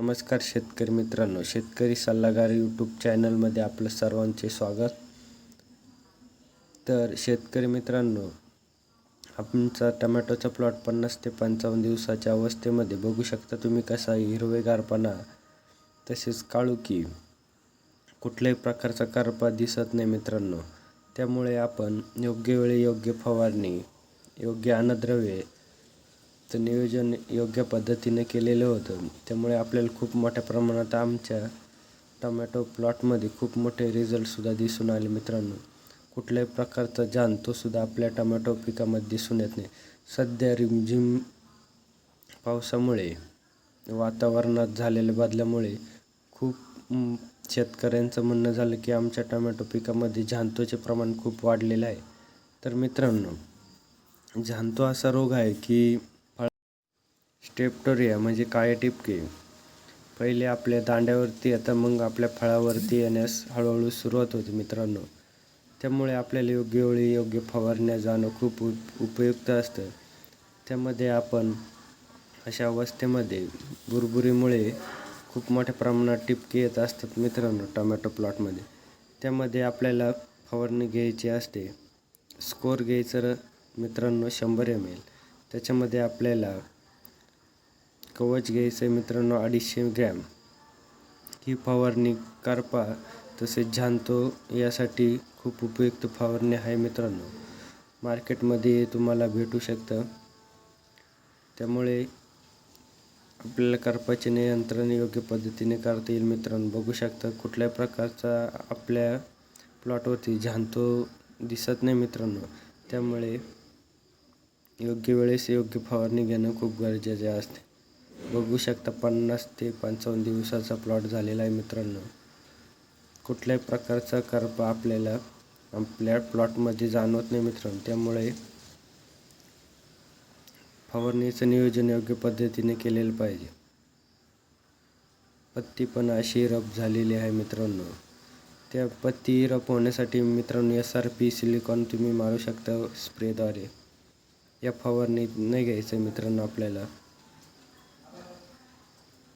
नमस्कार शेतकरी मित्रांनो शेतकरी सल्लागार यूट्यूब चॅनलमध्ये आपलं सर्वांचे स्वागत. तर शेतकरी मित्रांनो आमचा टमॅटोचा प्लॉट पन्नास ते पंचावन्न दिवसाच्या अवस्थेमध्ये बघू शकता तुम्ही कसा हिरवेगारपणा तसेच काळुकी कुठल्याही प्रकारचा करपा दिसत नाही मित्रांनो. त्यामुळे आपण योग्य वेळी योग्य फवारणी योग्य अन्नद्रव्ये तर नियोजन योग्य पद्धतीने केलेलं होतं. त्यामुळे आपल्याला खूप मोठ्या प्रमाणात आमच्या टमॅटो प्लॉटमध्ये खूप मोठे रिझल्टसुद्धा दिसून आले मित्रांनो. कुठल्याही प्रकारचा जाणतोसुद्धा आपल्या टमॅटो पिकामध्ये दिसून येत नाही. सध्या रिमझिम पावसामुळे वातावरणात झालेल्या बदलामुळे खूप शेतकऱ्यांचं म्हणणं झालं की आमच्या टमॅटो पिकामध्ये झांतोचे प्रमाण खूप वाढलेलं आहे. तर मित्रांनो झांतो असा रोग आहे की स्टेप्टोरिया म्हणजे काळे टिपके. पहिले आपल्या दांड्यावरती आता मग आपल्या फळावरती येण्यास हळूहळू सुरुवात होते मित्रांनो. त्यामुळे आपल्याला योग्य वेळी योग्य फवारण्या जाणं खूप उप उपयुक्त असतं. त्यामध्ये आपण अशा अवस्थेमध्ये बुरबुरीमुळे खूप मोठ्या प्रमाणात टिपके येत असतात मित्रांनो टोमॅटो प्लॉटमध्ये. त्यामध्ये आपल्याला फवारणी घ्यायची असते. स्कोर घ्यायचं मित्रांनो शंभर एम एल त्याच्यामध्ये आपल्याला कवच घ्यायचं आहे मित्रांनो अडीचशे ग्रॅम. ही फवारणी कारपा तसेच झांतो यासाठी खूप उपयुक्त फवारणी आहे मित्रांनो. मार्केटमध्ये तुम्हाला भेटू शकतं. त्यामुळे आपल्याला करपाचे नियंत्रण योग्य पद्धतीने करता येईल मित्रांनो. बघू शकता कुठल्याही प्रकारचा आपल्या प्लॉटवरती झांतो दिसत नाही मित्रांनो. त्यामुळे योग्य वेळेस योग्य फवारणी घेणं खूप गरजेचे असते. बघू शकता पन्नास ते पंचावन्न दिवसाचा प्लॉट झालेला आहे मित्रांनो. कुठल्याही प्रकारचा करपा आपल्याला आपल्या प्लॉटमध्ये जाणवत नाही मित्रांनो. त्यामुळे फवारणीचं नियोजन योग्य पद्धतीने केलेलं पाहिजे. पत्ती पण अशी रप झालेली आहे मित्रांनो. त्या पत्ती रप होण्यासाठी मित्रांनो एस आर पी सिलिकॉन तुम्ही मारू शकता स्प्रेद्वारे या फवारणीत नाही घ्यायचं मित्रांनो आपल्याला.